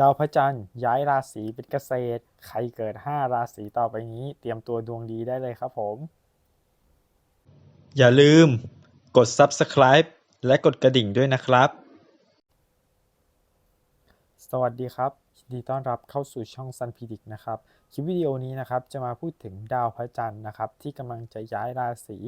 ดาวพระจันทร์ย้ายราศีเป็นเกษตร ใครเกิด 5 ราศีต่อไปนี้ เตรียมตัวดวงดีได้เลยครับผม อย่าลืมกด subscribe และกดกระดิ่งด้วยนะครับ สวัสดีครับยินดีต้อนรับเข้าสู่ช่อง Sun p r e d i c t นะครับ คลิปวิดีโอนี้นะครับจะมาพูดถึงดาวพระจันทร์นะครับ ที่กำลังจะย้ายราศี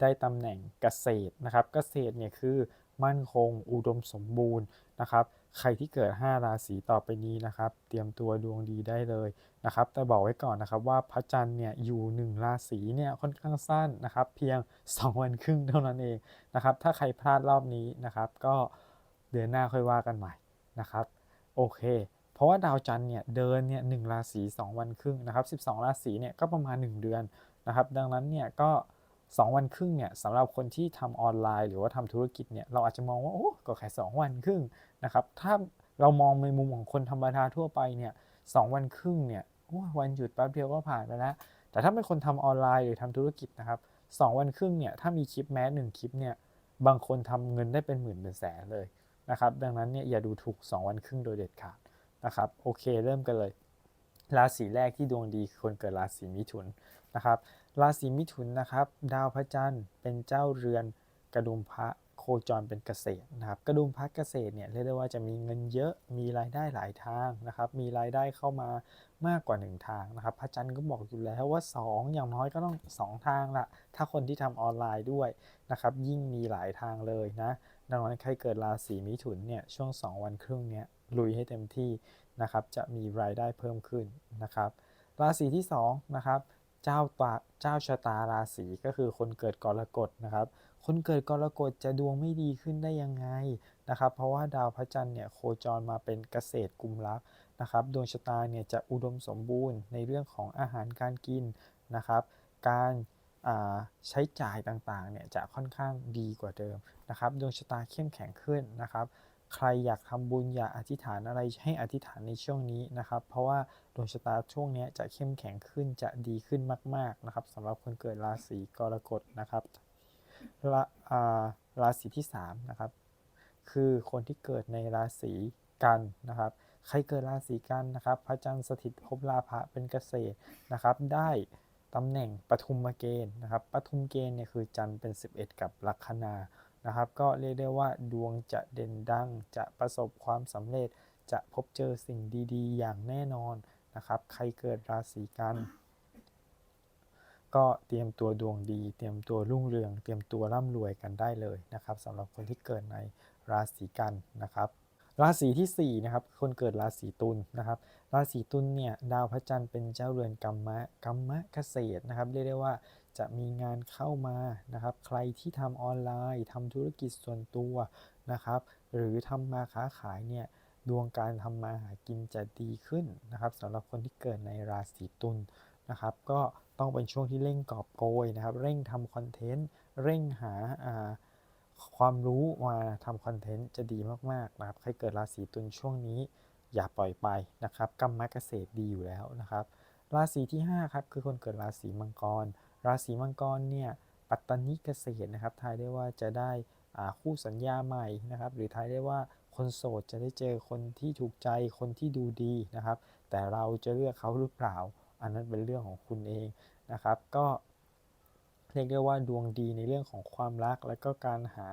ได้ตำแหน่งเกษตรนะครับ เกษตรเนี่ยคือ มั่นคง อุดมสมบูรณ์นะครับ ใครที่เกิด 5 ราศีต่อไปนี้นะครับ เตรียมตัวดวงดีได้เลยนะครับ แต่บอกไว้ก่อนนะครับว่าพระจันทร์เนี่ยอยู่ 1 ราศีเนี่ยค่อนข้างสั้นนะครับ เพียง 2 วันครึ่งเท่านั้นเองนะครับ ถ้าใครพลาดรอบนี้นะครับ ก็เดือนหน้าค่อยว่ากันใหม่นะครับ โอเคเพราะว่าดาวจันทร์เนี่ยเดินเนี่ยหราศี2วันครึ่งนะครับ12 ราศีเนี่ยก็ประมาณ 1 เดือนนะครับ ดังนั้นเนี่ยก็ 2วันครึ่งเนี่ยสำหรับคนที่ทำออนไลน์ หรือว่าทำธุรกิจเนี่ยเราอาจจะมองว่าโอ้ก็แค่2วันครึ่งนะครับถ้าเรามองในมุมของคนธรรมดาทั่วไปเนี่ยสวันครึ่งเนี่ยวันหยุดแป๊บเดียวก็ผ่านไปแล้ว แต่ถ้าเป็นคนทำออนไลน์หรือทำธุรกิจนะครับสวันครึ่งเนี่ยถ้ามีคลิปแม้หนึ่งคลิปเนี่ยบางคนทำเงินได้เป็นหมื่นเป็นแสนเลยนะครับดังนั้นเนี่ยอย่าดูถูก 2 วันครึ่งโดยเด็ดขาดนะครับโอเคเริ่มกันเลย ราศีแรกที่ดวงดีคือคนเกิดราศีมิถุนนะครับ ราศีมิถุนนะครับ ดาวพระจันทร์เป็นเจ้าเรือนกระดุมพระโคจรเป็นเกษตรนะครับ กระดุมพระเกษตรเนี่ยเรียกได้ว่าจะมีเงินเยอะมีรายได้หลายทางนะครับ มีรายได้เข้ามามากกว่า 1 ทางนะครับ พระจันทร์ก็บอกอยู่แล้วว่า 2 อย่างน้อยก็ต้อง 2 ทางละถ้าคนที่ทำออนไลน์ด้วยนะครับ ยิ่งมีหลายทางเลยนะ ดังนั้นใครเกิดราศีมิถุนเนี่ยช่วง 2 วันครึ่งเนี่ยลุยให้เต็มที่นะครับ จะมีรายได้เพิ่มขึ้นนะครับ ราศีที่2นะครับ เจ้าตาเจ้าชะตาราศีก็คือคนเกิดกรกฎนะครับ คนเกิดกรกฎจะดวงไม่ดีขึ้นได้ยังไงนะครับ เพราะว่าดาวพระจันทร์เนี่ยโคจรมาเป็นเกษตรกุมรักนะครับ ดวงชะตาเนี่ยจะอุดมสมบูรณ์ในเรื่องของอาหารการกินนะครับ การใช้จ่ายต่างๆเนี่ยจะค่อนข้างดีกว่าเดิมนะครับ ดวงชะตาเข้มแข็งขึ้นนะครับ ใครอยากทำบุญอยากอธิษฐานอะไรให้อธิษฐานในช่วงนี้นะครับ เพราะว่าดวงชะตาช่วงนี้จะเข้มแข็งขึ้นจะดีขึ้นมาก ๆนะครับสำหรับคนเกิดราศีกรกฎนะครับราราศีที่3นะครับคือคนที่เกิดในราศีกันนะครับ ใครเกิดราศีกันนะครับ พระจันทร์สถิตภพลาภะเป็นเกษตรนะครับ ได้ตำแหน่งปฐุมเกณฑ์นะครับปฐุมเกณฑ์เนี่ยคือจันทร์เป็น 11 กับลัคนา นะครับ ก็เรียกได้ว่าดวงจะเด่นดัง จะประสบความสำเร็จ จะพบเจอสิ่งดีๆ อย่างแน่นอนนะครับ ใครเกิดราศีกัน ก็เตรียมตัวดวงดี เตรียมตัวรุ่งเรือง เตรียมตัวร่ำรวยกันได้เลยนะครับสำหรับคนที่เกิดในราศีกันนะครับราศีที่4นะครับคนเกิดราศีตุลนะครับราศีตุลเนี่ยดาวพระจันทร์เป็นเจ้าเรือนกรรมะกรรมะเกษตรนะครับเรียกได้ว่า จะมีงานเข้ามานะครับ ใครที่ทำออนไลน์ทำธุรกิจส่วนตัวนะครับ หรือทำมาค้าขายเนี่ยดวงการทำมาหากินจะดีขึ้นนะครับสำหรับคนที่เกิดในราศีตุลนะครับ ก็ต้องเป็นช่วงที่เร่งกอบโกยนะครับ เร่งทำคอนเทนต์เร่งหาความรู้มาทำคอนเทนต์จะดีมากๆนะครับใครเกิดราศีตุลช่วงนี้อย่าปล่อยไปนะครับกรรมเกษตรดีอยู่แล้วนะครับ ราศีที่ 5 ครับ คือคนเกิดราศีมังกร ราศีมังกรเนี่ยปัตตานีเกษตรนะครับทายได้ว่าจะได้คู่สัญญาใหม่นะครับ หรือทายได้ว่าคนโสดจะได้เจอคนที่ถูกใจคนที่ดูดีนะครับ แต่เราจะเลือกเขาหรือเปล่า อันนั้นเป็นเรื่องของคุณเองนะครับ ก็เรียกได้ว่าดวงดีในเรื่องของความรัก และก็การหา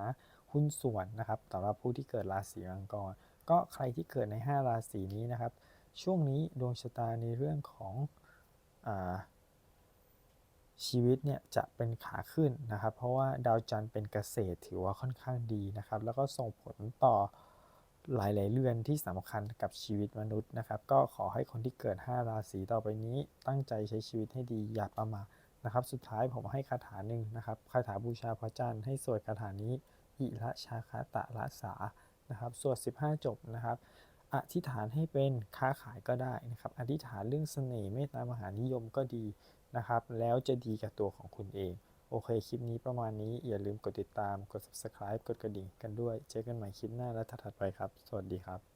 หุ้นส่วนนะครับสำหรับผู้ที่เกิดราศีมังกร ก็ใครที่เกิดใน 5 ราศีนี้นะครับ ช่วงนี้ดวงชะตาในเรื่องของอ ชีวิตเนี่ยจะเป็นขาขึ้นนะครับ เพราะว่าดาวจันทร์เป็นเกษตรถือว่าค่อนข้างดีนะครับ แล้วก็ส่งผลต่อหลาย ๆ เรือนที่สำคัญกับชีวิตมนุษย์นะครับ ก็ขอให้คนที่เกิด 5 ราศีต่อไปนี้ ตั้งใจใช้ชีวิตให้ดีอย่าประมาทนะครับ สุดท้ายผมให้คาถาหนึ่งนะครับคาถาบูชาพระจันทร์ให้สวดคาถานี้อิระชาคาตะละสานะครับสวด 15 จบนะครับอธิษฐานให้เป็นค้าขายก็ได้นะครับ อธิษฐานเรื่องเสน่ห์เมตตามหานิยมก็ดี นะครับ แล้วจะดีกับตัวของคุณเอง โอเค คลิปนี้ประมาณนี้ อย่าลืมกดติดตาม กด subscribe กดกระดิ่งกันด้วย เจอกันใหม่คลิปหน้าและถัดไปครับ สวัสดีครับ